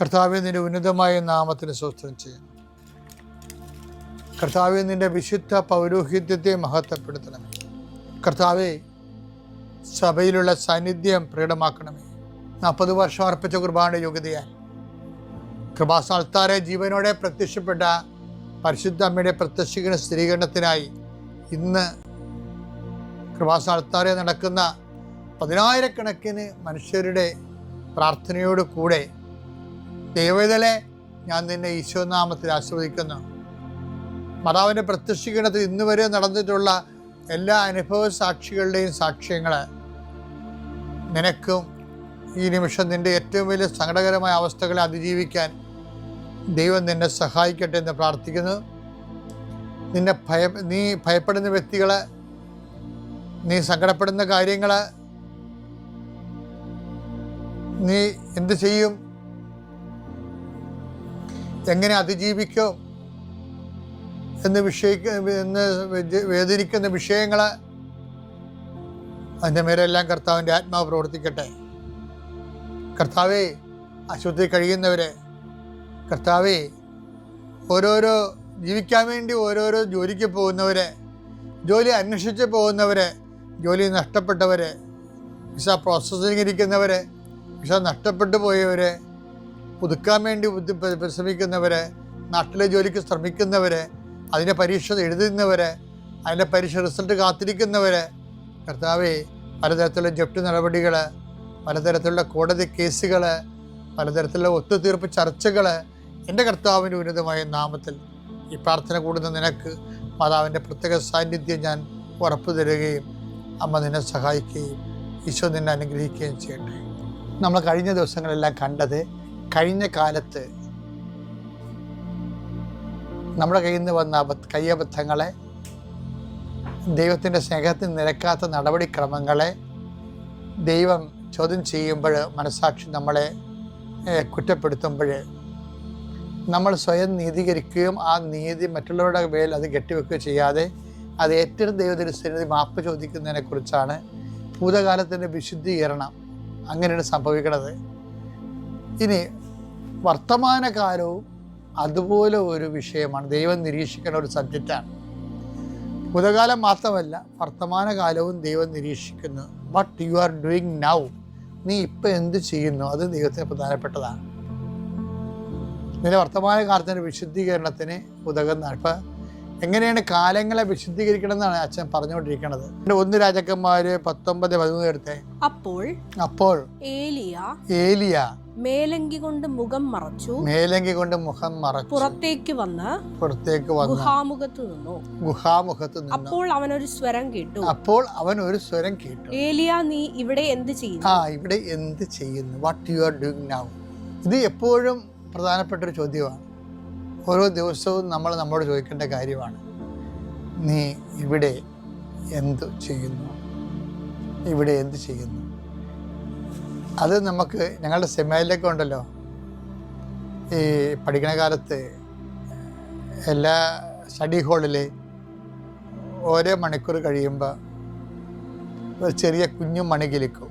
കർത്താവെ നിന്റെ ഉന്നതമായ നാമത്തിന് സ്വസ്ഥം ചെയ്യുന്നു. കർത്താവെ നിന്റെ വിശുദ്ധ പൗരോഹിത്യത്തെ മഹത്വപ്പെടുത്തണമേ. കർത്താവെ സഭയിലുള്ള സാന്നിധ്യം പ്രകടമാക്കണമേ. നാൽപ്പത് വർഷം അർപ്പിച്ച കുർബാന യോഗ്യതയാൽ. കൃപാസ്ഥാനത്താരെ ജീവനോടെ പ്രത്യക്ഷപ്പെട്ട പരിശുദ്ധ അമ്മയുടെ പ്രത്യക്ഷീകരണ സ്ഥിരീകരണത്തിനായി ഇന്ന് കൃപാസ്ഥാനത്താരെ നടക്കുന്ന പതിനായിരക്കണക്കിന് മനുഷ്യരുടെ പ്രാർത്ഥനയോട് കൂടെ ദൈവതലെ ഞാൻ നിന്നെ ഈശോനാമത്തിൽ ആസ്വദിക്കുന്നു മാതാവിന്റെ പ്രത്യക്ഷീകരണത്തിൽ ഇന്ന് വരെ നടന്നിട്ടുള്ള എല്ലാ അനുഭവ സാക്ഷികളുടെയും സാക്ഷ്യങ്ങൾ നിനക്കും ഈ നിമിഷം നിന്റെ ഏറ്റവും വലിയ സങ്കടകരമായ അവസ്ഥകളെ അതിജീവിക്കാൻ ദൈവം നിന്നെ സഹായിക്കട്ടെ എന്ന് പ്രാർത്ഥിക്കുന്നു. നിന്നെ ഭയ നീ ഭയപ്പെടുന്ന വ്യക്തികൾ നീ സങ്കടപ്പെടുന്ന കാര്യങ്ങൾ നീ എന്ത് ചെയ്യും? എങ്ങനെ അതിജീവിക്കും എന്ന് വിഷയിക്ക എന്ന് വേദ- വേദനിക്കുന്ന വിഷയങ്ങൾ അതിന്റെ മേലെല്ലാം കർത്താവിന്റെ ആത്മാവ് പ്രവർത്തിക്കട്ടെ. കർത്താവെ അശുദ്ധി കഴിയുന്നവരെ കർത്താവെ ഓരോരോ ജീവിക്കാൻ വേണ്ടി ഓരോരോ ജോലിക്ക് പോകുന്നവരെ ജോലി അന്വേഷിച്ച് പോകുന്നവരെ ജോലി നഷ്ടപ്പെട്ടവരെ വിസ പ്രോസസ്സിംഗ് ഇരിക്കുന്നവരെ വിസ നഷ്ടപ്പെട്ടു പോയവരെ പുതുക്കാൻ വേണ്ടി ബുദ്ധി പരിശ്രമിക്കുന്നവരെ നാട്ടിലെ ജോലിക്ക് ശ്രമിക്കുന്നവരെ അതിന്റെ പരീക്ഷ എഴുതുന്നവരെ അതിന്റെ പരീക്ഷ റിസൾട്ട് കാത്തിരിക്കുന്നവരെ കർത്താവെ പലതരത്തിലുള്ള ജപ്തി നടപടികൾ പലതരത്തിലുള്ള കോടതി കേസുകൾ പലതരത്തിലുള്ള ഒത്തുതീർപ്പ് ചർച്ചകൾ എന്റെ കർത്താവിന്റെ ഉന്നതമായ നാമത്തിൽ ഈ പ്രാർത്ഥന കൂടുന്ന നിനക്ക് മാതാവിന്റെ പ്രത്യേക സാന്നിധ്യം ഞാൻ ഉറപ്പു തരുകയും അമ്മ നിന്നെ സഹായിക്കുകയും ഈശോ നിന്നെ അനുഗ്രഹിക്കുകയും ചെയ്യട്ടെ. നമ്മൾ കഴിഞ്ഞ ദിവസങ്ങളെല്ലാം കണ്ടത് കഴിഞ്ഞ കാലത്ത് നമ്മുടെ കയ്യിൽ നിന്ന് വന്ന അബദ്ധ കയ്യബദ്ധങ്ങളെ ദൈവത്തിന്റെ സ്നേഹത്തിൽ നിരക്കാത്ത നടപടിക്രമങ്ങളെ ദൈവം ചോദ്യം ചെയ്യുമ്പോൾ മനസാക്ഷി നമ്മളെ കുറ്റപ്പെടുത്തുമ്പോൾ നമ്മൾ സ്വയം നീതീകരിക്കുകയും ആ നീതി മറ്റുള്ളവരുടെ മേൽ അത് കെട്ടിവെക്കുകയോ ചെയ്യാതെ അത് ഏറ്റവും ദൈവത്തിന്റെ സ്ഥിരത മാപ്പ് ചോദിക്കുന്നതിനെക്കുറിച്ചാണ് ഭൂതകാലത്തിന്റെ വിശുദ്ധീകരണം അങ്ങനെയാണ് സംഭവിക്കുന്നത്. ഇനി വർത്തമാനകാലവും അതുപോലെ ഒരു വിഷയമാണ്. ദൈവം നിരീക്ഷിക്കുന്ന ഒരു സബ്ജക്റ്റാണ്. ഭൂതകാലം മാത്രമല്ല വർത്തമാനകാലവും ദൈവം നിരീക്ഷിക്കുന്നു. But you are doing now നീ ഇപ്പം എന്ത് ചെയ്യുന്നു? അത് ദൈവത്തിന് പ്രധാനപ്പെട്ടതാണ്. നിന്റെ വർത്തമാനകാലത്തിന്റെ വിശുദ്ധീകരണത്തിന് ഉതകുന്നതാണ് ഇപ്പം എങ്ങനെയാണ് കാലങ്ങളെ വിശുദ്ധീകരിക്കണം എന്നാണ് അച്ഛൻ പറഞ്ഞുകൊണ്ടിരിക്കുന്നത്? ഒന്ന് രാജാക്കന്മാര് പത്തൊമ്പത് പതിമൂന്ന് എടുത്തേ. അപ്പോൾ അപ്പോൾ ഏലിയ ഏലിയ മേലങ്കി കൊണ്ട് മുഖം മറച്ചു. മേലങ്കി കൊണ്ട് മുഖം മറച്ചു. പുറത്തേക്ക് വന്ന് പുറത്തേക്ക് വന്ന് ഗുഹാമുഖത്ത് നിന്നു. ഗുഹാമുഖത്ത് നിന്നു. അപ്പോൾ അവൻ ഒരു സ്വരം കേട്ടു. അപ്പോൾ അവൻ ഒരു സ്വരം കേട്ടു. ഏലിയ നീ ഇവിടെ എന്ത് ചെയ്യുന്നു? ആ ഇവിടെ എന്ത് ചെയ്യുന്നു? What you are doing now ഇത് എപ്പോഴും പ്രധാനപ്പെട്ട ഒരു ചോദ്യമാണ്. ഓരോ ദിവസവും നമ്മൾ നമ്മോട് ചോദിക്കേണ്ട കാര്യമാണ്. നീ ഇവിടെ എന്ത് ചെയ്യുന്നു? ഇവിടെ എന്ത് ചെയ്യുന്നു? അത് നമുക്ക് ഞങ്ങളുടെ സെമിനാരിലൊക്കെ ഉണ്ടല്ലോ. ഈ പഠിക്കണ കാലത്ത് എല്ലാ സ്റ്റഡി ഹാളിൽ ഓരോ മണിക്കൂർ കഴിയുമ്പോൾ ഒരു ചെറിയ കുഞ്ഞു മണി കിലിക്കും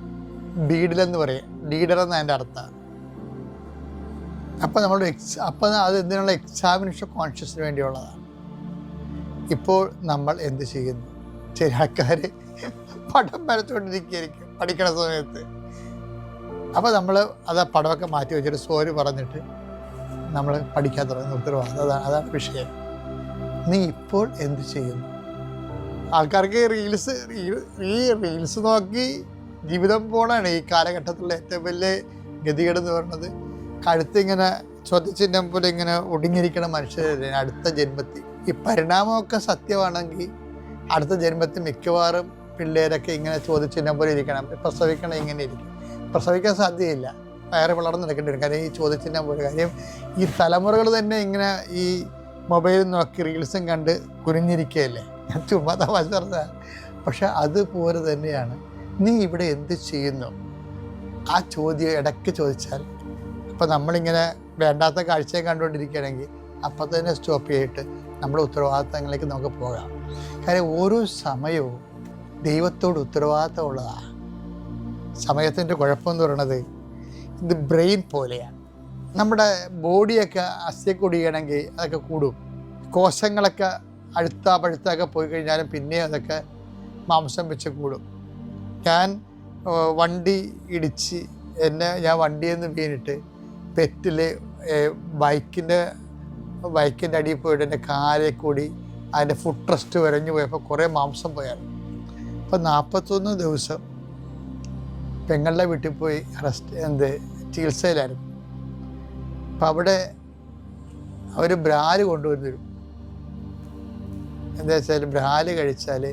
ഡീഡിലെന്ന് പറയും. ഡീഡർ എന്ന് അതിന്റെ അർത്ഥം. അപ്പോൾ നമ്മളുടെ എക്സ് അപ്പോൾ അത് എന്തിനുള്ള എക്സാമിനേഷൻ കോൺഷ്യസിന് വേണ്ടിയുള്ളതാണ്. ഇപ്പോൾ നമ്മൾ എന്ത് ചെയ്യുന്നു? ചില ആൾക്കാർ പടം വരച്ചുകൊണ്ടിരിക്കുകയായിരിക്കും പഠിക്കണ സമയത്ത്. അപ്പോൾ നമ്മൾ അത് പടമൊക്കെ മാറ്റി വെച്ചിട്ട് സോര് പറഞ്ഞിട്ട് നമ്മൾ പഠിക്കാൻ തുടങ്ങുന്ന ഉത്തരവാദിത്തം. അതാണ് അതാണ് വിഷയം. നീ ഇപ്പോൾ എന്ത് ചെയ്യുന്നു? ആൾക്കാർക്ക് റീൽസ് ഈ റീൽസ് നോക്കി ജീവിതം പോണാണ് ഈ കാലഘട്ടത്തിലുള്ള ഏറ്റവും വലിയ ഗതികേട് എന്ന് പറയുന്നത് കഴുത്തിങ്ങനെ ചോദ്യചിഹ്നം പോലെ ഇങ്ങനെ ഒടുങ്ങിയിരിക്കണ മനുഷ്യരെ അടുത്ത ജന്മത്തിൽ. ഈ പരിണാമമൊക്കെ സത്യമാണെങ്കിൽ അടുത്ത ജന്മത്തിൽ മിക്കവാറും പിള്ളേരൊക്കെ ഇങ്ങനെ ചോദ്യചിഹ്നം പോലെ ഇരിക്കണം. പ്രസവിക്കണം ഇങ്ങനെ ഇരിക്കും. പ്രസവിക്കാൻ സാധ്യതയില്ല. വയറ് വളർന്നു നടക്കേണ്ടി വരും. കാര്യം ഈ ചോദ്യചിഹ്നം പോലെ കാര്യം ഈ തലമുറകൾ തന്നെ ഇങ്ങനെ ഈ മൊബൈലിൽ നോക്കി റീൽസും കണ്ട് കുനിഞ്ഞിരിക്കുകയല്ലേ? ഞാൻ ചുമ്മാ തമാശ പക്ഷെ അതുപോലെ തന്നെയാണ്. നീ ഇവിടെ എന്ത് ചെയ്യുന്നു? ആ ചോദ്യം ഇടയ്ക്ക് ചോദിച്ചാൽ ഇപ്പം നമ്മളിങ്ങനെ വേണ്ടാത്ത കാഴ്ചയെ കണ്ടുകൊണ്ടിരിക്കുകയാണെങ്കിൽ അപ്പം തന്നെ സ്റ്റോപ്പ് ചെയ്തിട്ട് നമ്മുടെ ഉത്തരവാദിത്തങ്ങളിലേക്ക് നമുക്ക് പോകാം. കാര്യം ഓരോ സമയവും ദൈവത്തോട് ഉത്തരവാദിത്തമുള്ളതാണ് സമയത്തിന്റെ കുഴപ്പമെന്ന് പറയണത് ഇത് ബ്രെയിൻ പോലെയാണ്. നമ്മുടെ ബോഡിയൊക്കെ അസ്ഥിയൊക്കെ ചെയ്യണമെങ്കിൽ അതൊക്കെ കൂടും. കോശങ്ങളൊക്കെ അഴുത്ത പഴുത്തൊക്കെ പോയി കഴിഞ്ഞാലും പിന്നെ അതൊക്കെ മാംസം വെച്ച് കൂടും. ഞാൻ വണ്ടി ഇടിച്ച് എന്നെ ഞാൻ വണ്ടിയിൽ നിന്ന് വീണിട്ട് പെറ്റിൽ ബൈക്കിന്റെ ബൈക്കിന്റെ അടിയിൽ പോയിട്ട് എന്റെ കാലിൽ കൂടി അതിന്റെ ഫുഡ് ട്രസ്റ്റ് വരഞ്ഞു പോയപ്പോൾ കുറേ മാംസം പോയായിരുന്നു. അപ്പോൾ നാൽപ്പത്തൊന്ന് ദിവസം പെങ്ങളുടെ വീട്ടിൽ പോയി റെസ്റ്റ് എന്ത് ചികിത്സയിലായിരുന്നു. അപ്പം അവിടെ അവർ ബ്രാൽ കൊണ്ടുവന്ന് തരും എന്താ വെച്ചാൽ ബ്രാൽ കഴിച്ചാൽ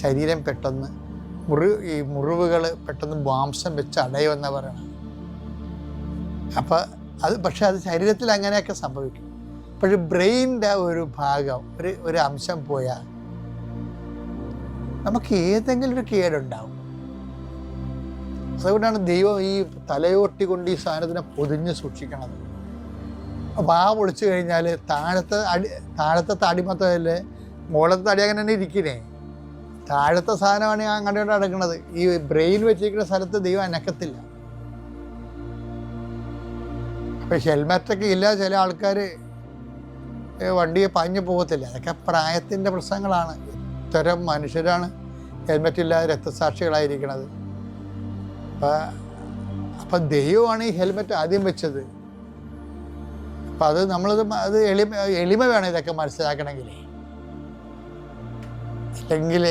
ശരീരം പെട്ടെന്ന് മുറി ഈ മുറിവുകൾ പെട്ടെന്ന് മാംസം വെച്ച് അടയുമെന്നാണ് പറയണത് അപ്പം അത് പക്ഷേ അത് ശരീരത്തിൽ അങ്ങനെയൊക്കെ സംഭവിക്കും. പക്ഷെ ബ്രെയിനിന്റെ ഒരു ഭാഗം ഒരു ഒരു അംശം പോയാൽ നമുക്ക് ഏതെങ്കിലും ഒരു കേടുണ്ടാവും. അതുകൊണ്ടാണ് ദൈവം ഈ തലയോട്ടി കൊണ്ട് ഈ സാധനത്തിനെ പൊതിഞ്ഞ് സൂക്ഷിക്കണത്. അപ്പോൾ ആ പൊളിച്ചു കഴിഞ്ഞാൽ താഴത്തെ അടി താഴത്തെ തടി മൊത്തമല്ലേ മുകളത്തെ തടി അങ്ങനെ തന്നെ ഇരിക്കണേ താഴത്തെ സാധനമാണ് ഞാൻ അങ്ങനെ നടക്കുന്നത്. ഈ ബ്രെയിൻ വെച്ചിരിക്കുന്ന സ്ഥലത്ത് ദൈവം അനക്കത്തില്ല. അപ്പോൾ ഹെൽമെറ്റൊക്കെ ഇല്ല ചില ആൾക്കാർ വണ്ടിയെ പാഞ്ഞു പോകത്തില്ല. അതൊക്കെ പ്രായത്തിന്റെ പ്രശ്നങ്ങളാണ്. ഇത്തരം മനുഷ്യരാണ് ഹെൽമെറ്റ് ഇല്ലാതെ രക്തസാക്ഷികളായിരിക്കണത്. അപ്പം അപ്പം ദൈവമാണ് ഈ ഹെൽമെറ്റ് ആദ്യം വെച്ചത്. അപ്പം അത് നമ്മളത് അത് എളിമ എളിമ വേണം ഇതൊക്കെ മനസ്സിലാക്കണമെങ്കിൽ അല്ലെങ്കിൽ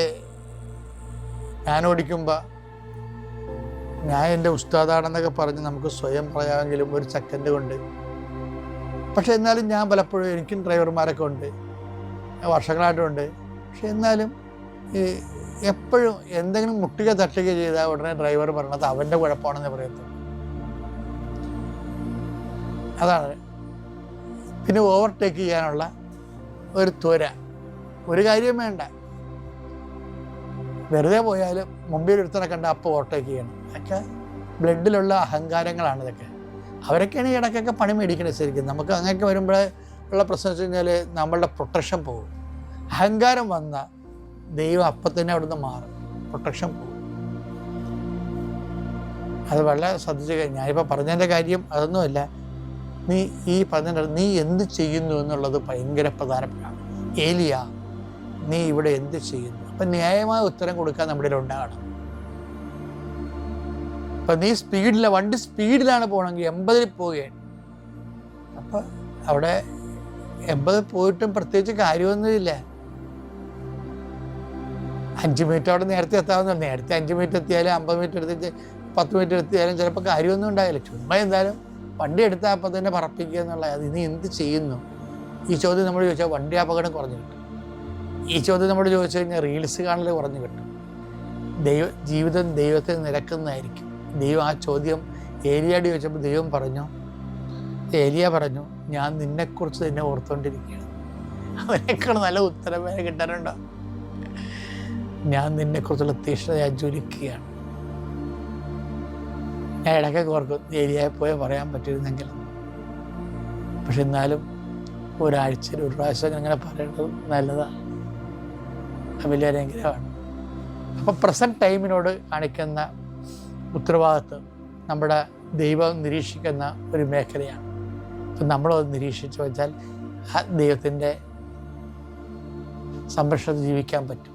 ഞാൻ ഓടിക്കുമ്പോൾ ഞാൻ എന്റെ ഉസ്താദാണെന്നൊക്കെ പറഞ്ഞ് നമുക്ക് സ്വയം പറയാമെങ്കിലും ഒരു സെക്കൻഡ് കൊണ്ട് പക്ഷേ എന്നാലും ഞാൻ പലപ്പോഴും എനിക്കും ഡ്രൈവർമാരൊക്കെ ഉണ്ട്. വർഷങ്ങളായിട്ടുണ്ട് പക്ഷെ എന്നാലും ഈ എപ്പോഴും എന്തെങ്കിലും മുട്ടുക തട്ടുക ചെയ്താൽ ഉടനെ ഡ്രൈവർ പറയണത് അവന്റെ കുഴപ്പമാണെന്ന് പറയത്തുള്ളൂ. അതാണ്. പിന്നെ ഓവർടേക്ക് ചെയ്യാനുള്ള ഒരു ത്വര. ഒരു കാര്യം വേണ്ട. വെറുതെ പോയാലും മുമ്പിൽ ഒരുത്തനെ കണ്ട അപ്പോൾ ഓവർടേക്ക് ചെയ്യണം. അതൊക്കെ ബ്ലഡിലുള്ള അഹങ്കാരങ്ങളാണ് ഇതൊക്കെ. അവരൊക്കെയാണ് ഈ ഇടയ്ക്കൊക്കെ പണി മേടിക്കണത് ശരിക്കും. നമുക്ക് അങ്ങനെയൊക്കെ വരുമ്പോൾ ഉള്ള പ്രശ്നം വെച്ച് കഴിഞ്ഞാൽ നമ്മളുടെ പ്രൊട്ടക്ഷൻ പോകും. അഹങ്കാരം വന്ന ദൈവം അപ്പം തന്നെ അവിടുന്ന് മാറും. പ്രൊട്ടക്ഷൻ പോകും. അത് വളരെ ശ്രദ്ധിച്ച് ഞാനിപ്പോൾ പറഞ്ഞതിന്റെ കാര്യം അതൊന്നുമല്ല. നീ ഈ പറഞ്ഞ നീ എന്ത് ചെയ്യുന്നു എന്നുള്ളത് ഭയങ്കര പ്രധാനപ്പെട്ടാണ് ഏലിയ നീ ഇവിടെ എന്ത് ചെയ്യുന്നു? അപ്പം ന്യായമായ ഉത്തരം കൊടുക്കാൻ നമ്മുടെ ഉണ്ടാകണം. അപ്പം നീ സ്പീഡില വണ്ടി സ്പീഡിലാണ് പോകണമെങ്കിൽ എൺപതിൽ പോവുകയാണ്. അപ്പം അവിടെ എൺപത് പോയിട്ടും പ്രത്യേകിച്ച് കാര്യമൊന്നുമില്ല അഞ്ച് മീറ്റർ അവിടെ നേരത്തെ എത്താവുന്ന നേരത്തെ അഞ്ച് മീറ്റർ എത്തിയാലും അമ്പത് മീറ്റർ എടുത്തിട്ട് പത്ത് മീറ്റർ എത്തിയാലും ചിലപ്പോൾ കാര്യമൊന്നും ഉണ്ടാകില്ല ചുമ്മാ എന്തായാലും വണ്ടി എടുത്താൽ അപ്പം തന്നെ പറപ്പിക്കുക എന്നുള്ള അത് ഇനി എന്ത് ചെയ്യുന്നു? ഈ ചോദ്യം നമ്മൾ ചോദിച്ചാൽ വണ്ടി അപകടം കുറഞ്ഞു കിട്ടും. ഈ ചോദ്യം നമ്മൾ ചോദിച്ചു കഴിഞ്ഞാൽ റീൽസ് കാണൽ കുറഞ്ഞു കിട്ടും. ദൈവ ജീവിതം ദൈവത്തിൽ നിരക്കുന്നതായിരിക്കും. ദൈവം ആ ചോദ്യം ഏലിയാടി ചോദിച്ചപ്പോൾ ദൈവം പറഞ്ഞു ഏലിയ പറഞ്ഞു ഞാൻ നിന്നെക്കുറിച്ച് തന്നെ ഓർത്തുകൊണ്ടിരിക്കുകയാണ് അവനേക്കാൾ നല്ല ഉത്തരം വരെ കിട്ടാനുണ്ടോ? ഞാൻ നിന്നെക്കുറിച്ചുള്ള തീഷ്ണത ഞാൻ ജ്വലിക്കുകയാണ്. ഞാൻ ഇടയ്ക്കൊക്കെ ഓർക്കും ഏലിയായി പോയി പറയാൻ പറ്റിയിരുന്നെങ്കിൽ. പക്ഷെ എന്നാലും ഒരാഴ്ചയിൽ ഒരു പ്രാവശ്യം അങ്ങനെ പറയേണ്ടത് നല്ലതാണ് വലിയ അനുഗ്രഹമാണ്. അപ്പോൾ പ്രസന്റ് ടൈമിനോട് കാണിക്കുന്ന ഉത്തരവാദിത്വം നമ്മുടെ ദൈവം നിരീക്ഷിക്കുന്ന ഒരു മേഖലയാണ്. അപ്പം നമ്മളത് നിരീക്ഷിച്ചു വെച്ചാൽ ദൈവത്തിന്റെ സംരക്ഷണത്തിൽ ജീവിക്കാൻ പറ്റും.